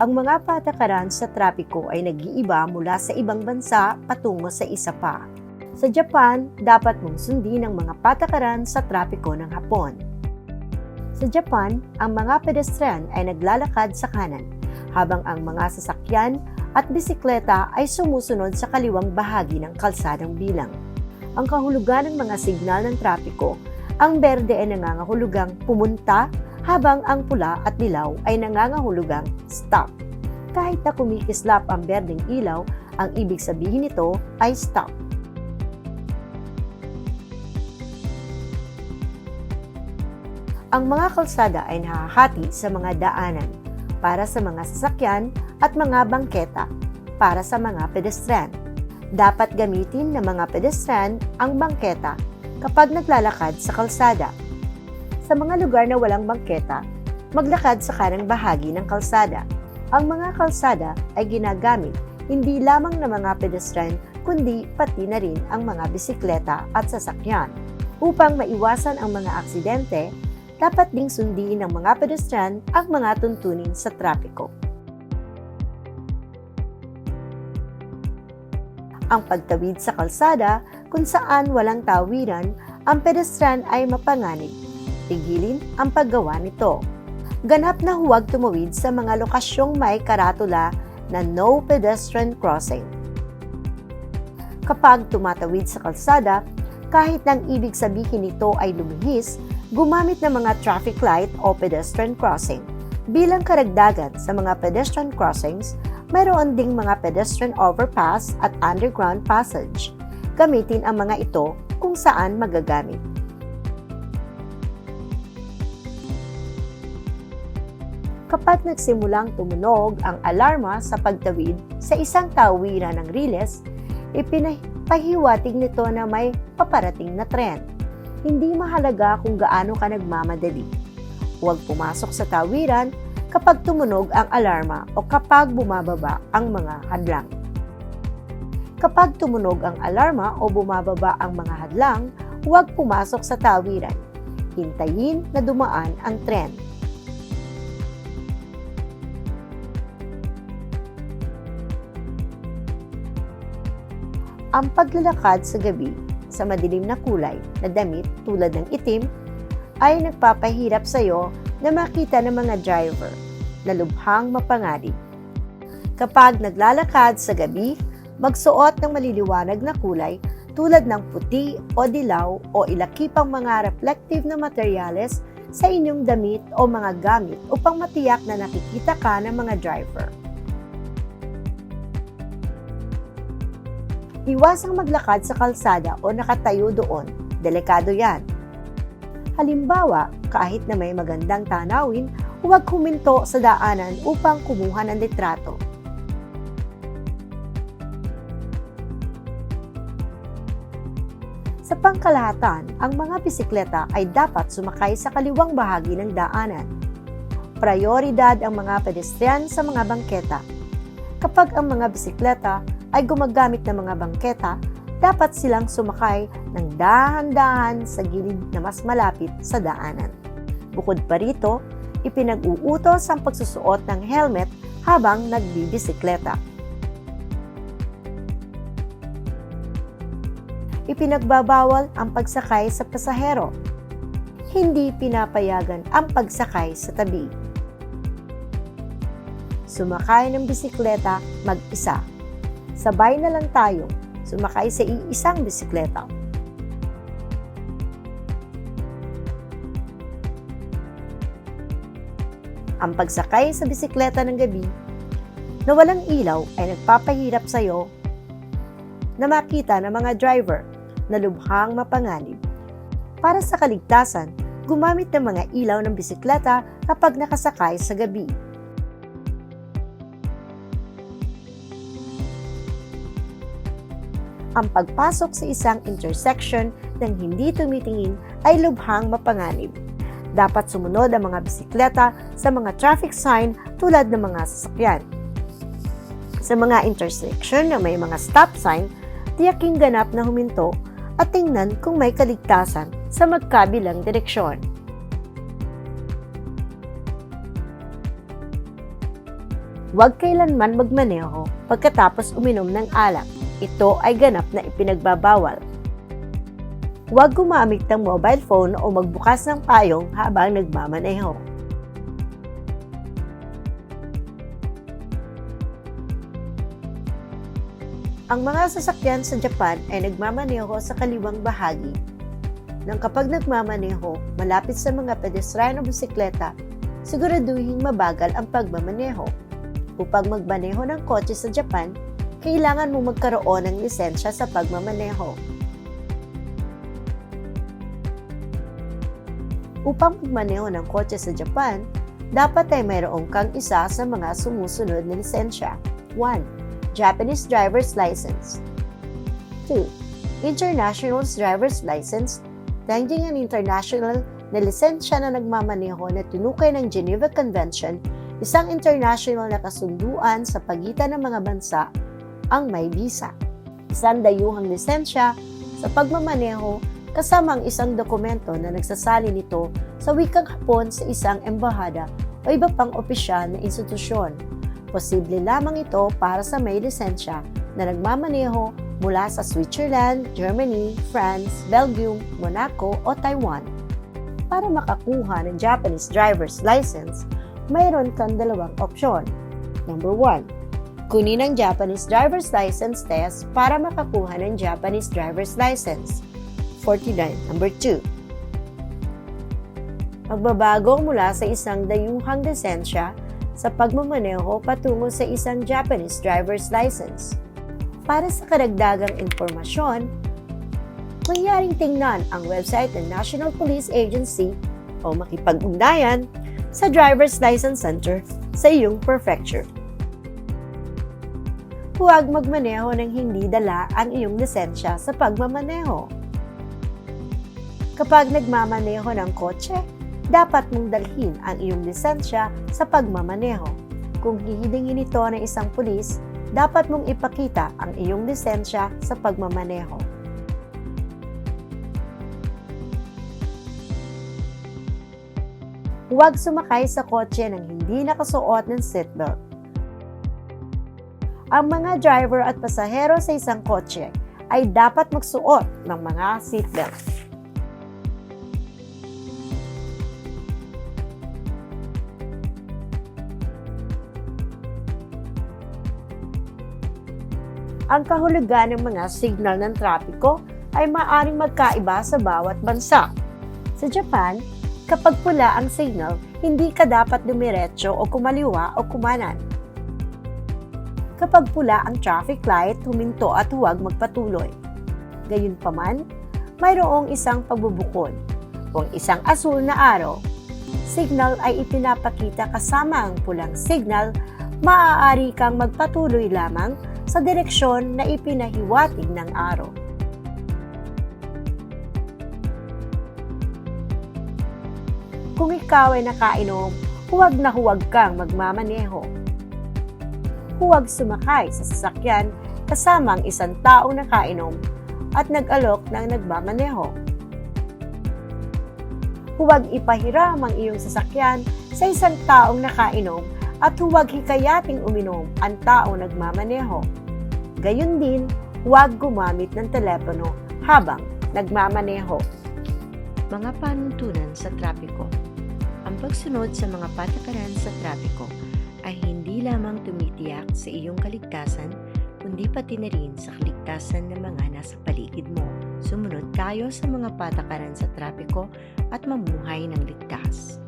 ang mga patakaran sa trapiko ay nag-iiba mula sa ibang bansa patungo sa isa pa. Sa Japan, dapat mong sundin ang mga patakaran sa trapiko ng Hapon. Sa Japan, ang mga pedestrian ay naglalakad sa kanan, habang ang mga sasakyan at bisikleta ay sumusunod sa kaliwang bahagi ng kalsadang bilang. Ang kahulugan ng mga signal ng trapiko, ang berde ay nangangahulugang pumunta, habang ang pula at dilaw ay nangangahulugang stop. Kahit na kumikislap ang berdeng ilaw, ang ibig sabihin nito ay stop. Ang mga kalsada ay nahahati sa mga daanan para sa mga sasakyan at mga bangketa para sa mga pedestrian. Dapat gamitin ng mga pedestrian ang bangketa kapag naglalakad sa kalsada. Sa mga lugar na walang bangketa, maglakad sa kanang bahagi ng kalsada. Ang mga kalsada ay ginagamit hindi lamang ng mga pedestrian kundi pati na rin ang mga bisikleta at sasakyan. Upang maiwasan ang mga aksidente, dapat ding sundin ng mga pedestrian ang mga tuntunin sa trapiko. Ang pagtawid sa kalsada kung saan walang tawiran, ang pedestrian ay mapanganib. Tigilin ang paggawa nito. Ganap na huwag tumawid sa mga lokasyong may karatula na no pedestrian crossing. Kapag tumatawid sa kalsada, kahit nang ibig sabihin nito ay lumihis, gumamit ng mga traffic light o pedestrian crossing. Bilang karagdagan sa mga pedestrian crossings, mayroon ding mga pedestrian overpass at underground passage. Gamitin ang mga ito kung saan magagamit. Kapag nagsimulang tumunog ang alarma sa pagtawid sa isang tawiran ng riles, ipinapahiwatig nito na may paparating na tren hindi mahalaga kung gaano ka nagmamadali. Huwag pumasok sa tawiran kapag tumunog ang alarma o kapag bumababa ang mga hadlang. Kapag tumunog ang alarma o bumababa ang mga hadlang, huwag pumasok sa tawiran. Hintayin na dumaan ang tren. Ang paglalakad sa gabi sa madilim na kulay na damit tulad ng itim ay nagpapahirap sa iyo na makita ng mga driver na lubhang mapanganib. Kapag naglalakad sa gabi, magsuot ng maliliwanag na kulay tulad ng puti o dilaw o ilakipang mga reflective na materyales sa inyong damit o mga gamit upang matiyak na nakikita ka ng mga driver. Iwasang maglakad sa kalsada o nakatayo doon. Delikado yan. Halimbawa, kahit na may magandang tanawin, huwag huminto sa daanan upang kumuha ng litrato. Sa pangkalahatan, ang mga bisikleta ay dapat sumakay sa kaliwang bahagi ng daanan. Prioridad ang mga pedestrian sa mga bangketa. Kapag ang mga bisikleta ay gumagamit ng mga bangketa, dapat silang sumakay ng dahan-dahan sa gilid na mas malapit sa daanan. Bukod pa rito, ipinag-uutos ang pagsusuot ng helmet habang nagbibisikleta. Ipinagbabawal ang pagsakay sa pasahero. Hindi pinapayagan ang pagsakay sa tabi. Sumakay ng bisikleta mag-isa sabay na lang tayo sumakay sa iisang bisikleta. Ang pagsakay sa bisikleta ng gabi na walang ilaw ay nagpapahirap sa iyo na makita ng mga driver na lubhang mapanganib. Para sa kaligtasan, gumamit ng mga ilaw ng bisikleta kapag nakasakay sa gabi. Ang pagpasok sa isang intersection ng hindi tumitingin ay lubhang mapanganib. Dapat sumunod ang mga bisikleta sa mga traffic sign tulad ng mga sasakyan. Sa mga intersection na may mga stop sign, tiyaking ganap na huminto at tingnan kung may kaligtasan sa magkabilang direksyon. Huwag kailanman magmaneho pagkatapos uminom ng alak. Ito ay ganap na ipinagbabawal. Huwag gumamit ng mobile phone o magbukas ng payong habang nagmamaneho. Ang mga sasakyan sa Japan ay nagmamaneho sa kaliwang bahagi. Nang kapag nagmamaneho malapit sa mga pedestrian o bisikleta, siguraduhin mabagal ang pagmamaneho. Upang magmaneho ng kotse sa Japan, kailangan mo magkaroon ng lisensya sa pagmamaneho. Upang magmaneho ng kotse sa Japan, dapat ay mayroong kang isa sa mga sumusunod na lisensya. 1. Japanese Driver's License 2. International Driver's License Tanging ang international na lisensya na nagmamaneho na tinukay ng Geneva Convention, isang international na kasunduan sa pagitan ng mga bansa ang may visa. Isang dayuhang lisensya sa pagmamaneho kasama ang isang dokumento na nagsasali nito sa wikang Hapon sa isang embahada o iba pang opisyal na institusyon. Posible lamang ito para sa may lisensya na nagmamaneho mula sa Switzerland, Germany, France, Belgium, Monaco o Taiwan. Para makakuha ng Japanese driver's license, mayroon kang dalawang opsyon. Number 1. Kunin ang Japanese driver's license test para makakuha ng Japanese driver's license. 49. Number 2. Magbabago mula sa isang dayuhang lisensya sa pagmamaneho patungo sa isang Japanese driver's license. Para sa karagdagang impormasyon, mangyaring tingnan ang website ng National Police Agency o makipag-ugnayan sa Driver's License Center sa iyong prefecture. Huwag magmaneho ng hindi dala ang iyong lisensya sa pagmamaneho. Kapag nagmamaneho ng kotse, dapat mong dalhin ang iyong lisensya sa pagmamaneho. Kung hihilingin ito ng isang pulis, dapat mong ipakita ang iyong lisensya sa pagmamaneho. Huwag sumakay sa kotse nang hindi nakasuot ng seatbelt. Ang mga driver at pasahero sa isang kotse ay dapat magsuot ng mga seatbelt. ang kahulugan ng mga signal ng trapiko ay maaring magkaiba sa bawat bansa. Sa Japan, kapag pula ang signal, hindi ka dapat dumiretso o kumaliwa o kumanan. Kapag pula ang traffic light, huminto at huwag magpatuloy. Gayunpaman, mayroong isang pagbubukod. Kung isang asul na araw, signal ay ipinapakita kasama ang pulang signal, maaari kang magpatuloy lamang sa direksyon na ipinahiwatig ng araw. Kung ikaw ay nakainom, huwag na huwag kang magmamaneho. Huwag sumakay sa sasakyan kasama ang isang taong nakainom at nag-alok ng nagmamaneho. Huwag ipahiram ang iyong sasakyan sa isang taong nakainom at huwag hikayating uminom ang taong nagmamaneho. Gayun din, huwag gumamit ng telepono habang nagmamaneho. Mga panuntunan sa trapiko Ang pagsunod sa mga patakaran sa trapiko ay hindi lamang tumitiyak sa iyong kaligtasan, kundi pati na rin sa kaligtasan ng mga nasa paligid mo. Sumunod tayo sa mga patakaran sa trapiko at mamuhay ng ligtas.